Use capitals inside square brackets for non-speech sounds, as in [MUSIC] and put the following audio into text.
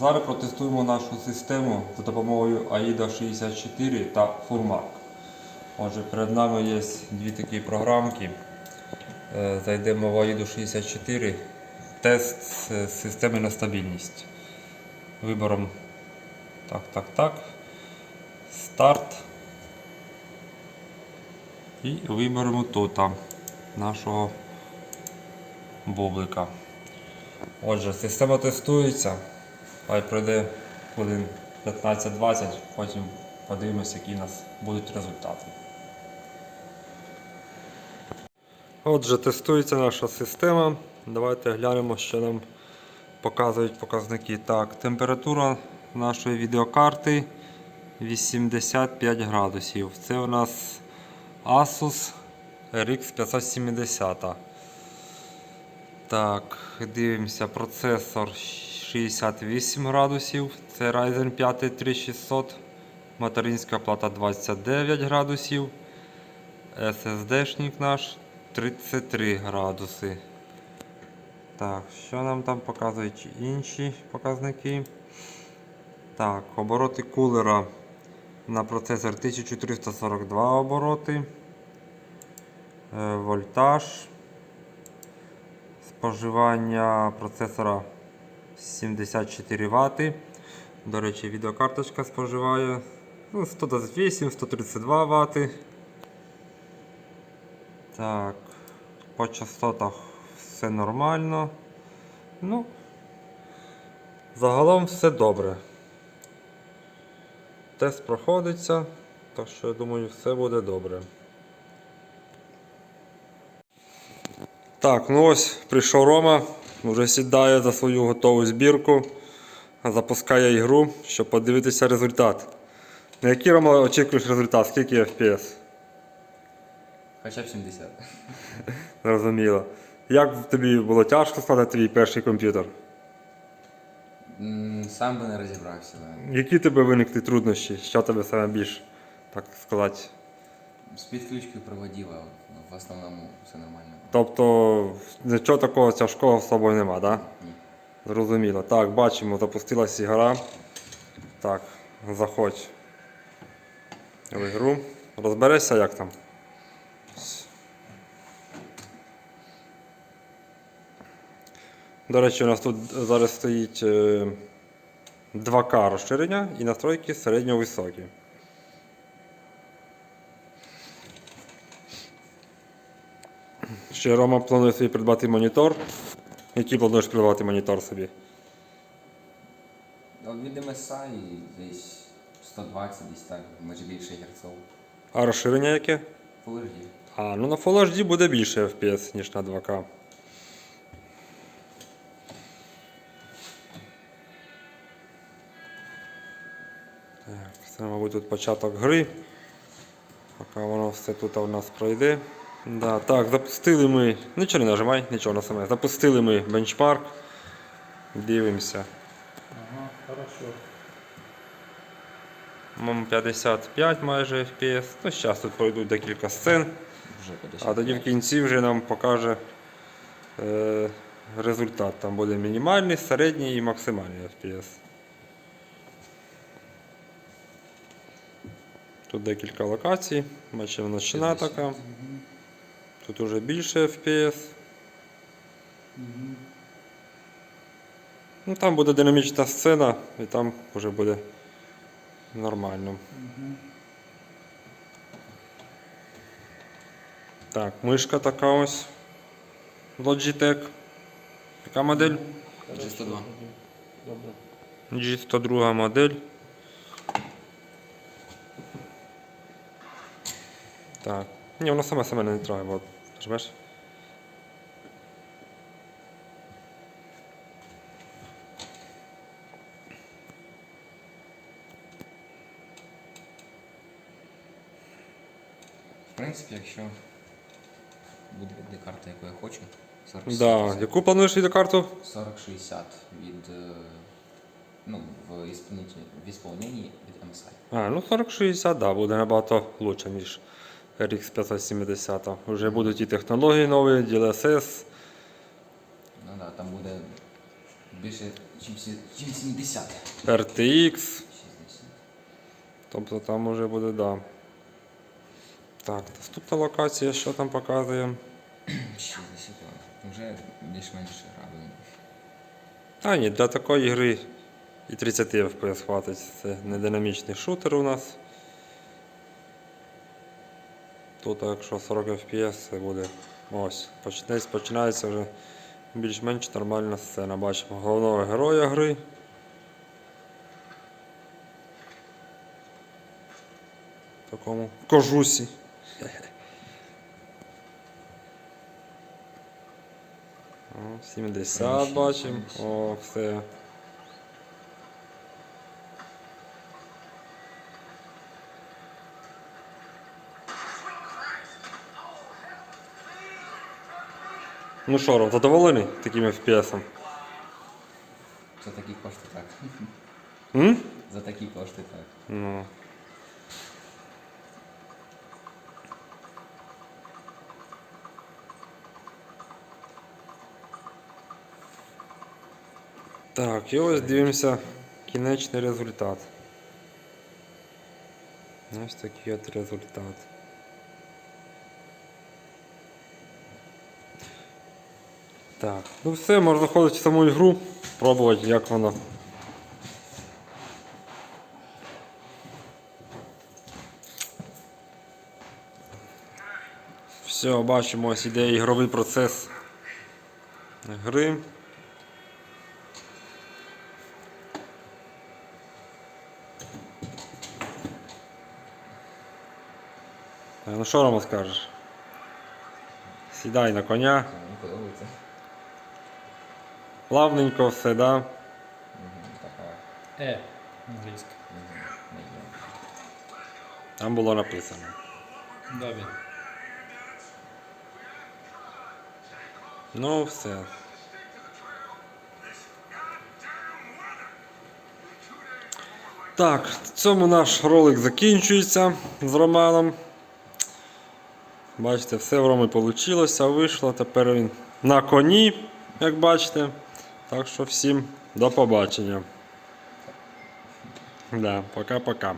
Зараз протестуємо нашу систему за допомогою AIDA 64 та Furmark. Отже, перед нами є дві такі програмки. Е, Зайдемо в AIDA 64. Тест системи на стабільність. Виберемо так, так, так. Старт. І виберемо тут нашого бублика. Отже, система тестується. Хай пройде хвилин 15-20, потім подивимося, які у нас будуть результати. Отже, тестується наша система. Давайте глянемо, що нам показують показники. Так, температура нашої відеокарти 85 градусів. Це у нас Asus RX 570. Так, дивимося, процесор 68 градусів. Це Ryzen 5 3600. Материнська плата 29 градусів. SSD-шник наш 33 градуси. Так, що нам там показують інші показники? Так, обороти кулера на процесор 1342 обороти. Е, Вольтаж. Споживання процесора 74 Вт. До речі, відеокарточка споживає ну, 128-132 Вт. Так, по частотах все нормально. Ну, загалом все добре. Тест проходиться, так що я думаю, все буде добре. Так, ну ось прийшов Рома, вже сідає за свою готову збірку, запускає ігру, щоб подивитися результат. На який Рома очікуєш результат? Скільки FPS? Хоча б 70. [LAUGHS] Зрозуміло. Як тобі було тяжко складати твій перший комп'ютер? Сам би не розібрався. Які тебе виникли труднощі? Що тебе саме більш, так сказати? З підключкою проводів, в основному все нормально. Тобто нічого такого тяжкого з собою нема, так? Ні. Зрозуміло. Так, бачимо, запустилась гра. Так, заходь в ігру. Розберешся, як там? До речі, у нас тут зараз стоїть е, 2К розширення і настройки середньо-високі. Ще Рома планує собі придбати монітор. Який плануєш придбати монітор собі? Від MSI десь 120, десь так, може більше герцов. А розширення яке? Full HD. А, ну на Full HD буде більше FPS, ніж на 2К. Так, це, мабуть, тут початок гри. Поки воно все тут у нас пройде. Да, так, запустили ми. Нічого не нажимай, нічого на саме. Запустили ми бенчмарк. Дивимося. Ага, хорошо. Мам 55 майже FPS. Ну, зараз тут пройдуть декілька сцен. Вже А тоді в кінці вже нам покаже е, результат. Там буде мінімальний, середній і максимальний FPS. Тут декілька локацій. Бачимо ночна така. Тут уже більше FPS. Ну, там буде динамічна сцена і там вже буде нормально. Так, мишка така ось. Logitech. Яка модель? G102. G102 модель. Так. Ні, вона сама себе не трогає, бо нажмеш. В принципі, якщо буде від карта, яку я хочу, 40 Да. Яку плануєш відеокарту? 40-60 від, е, ну, в ісполненні, в ісполненні від MSI. А, ну 4060, да, буде набагато лучше, ніж RX 570. Вже будуть і технології нові, DLSS. Ну да, там буде більше, чим, 70. RTX. 60. Тобто там уже буде, да. Так, наступна локація, що там показує? 60. Вже більш-менш радує. А ні, для такої гри і 30 FPS хватить. Це не динамічний шутер у нас. Тут, якщо 40 FPS, це буде ось. Починається вже більш-менш нормальна сцена. Бачимо головного героя гри. В такому кожусі. О, 70 бачимо. О, все. Ну що, Ром, задоволений таким FPS? За такі кошти так. М? За такі кошти так. Ну. Так, і ось дивимося кінечний результат. Ось такий от результат. Так, ну все, можна заходити в саму ігру, пробувати, як воно. Все, бачимо, ось іде ігровий процес гри. Е, Ну що Рома скажеш? Сідай на коня, Мені подобається. Плавненько все, да? Така. Е, англійська. не є. Там було написано. Добре. Ну, все. Так, в цьому наш ролик закінчується з Романом. Бачите, все в Ромі вийшло, вийшло. Тепер він на коні, як бачите. Так що всім до побачення. Да, пока-пока.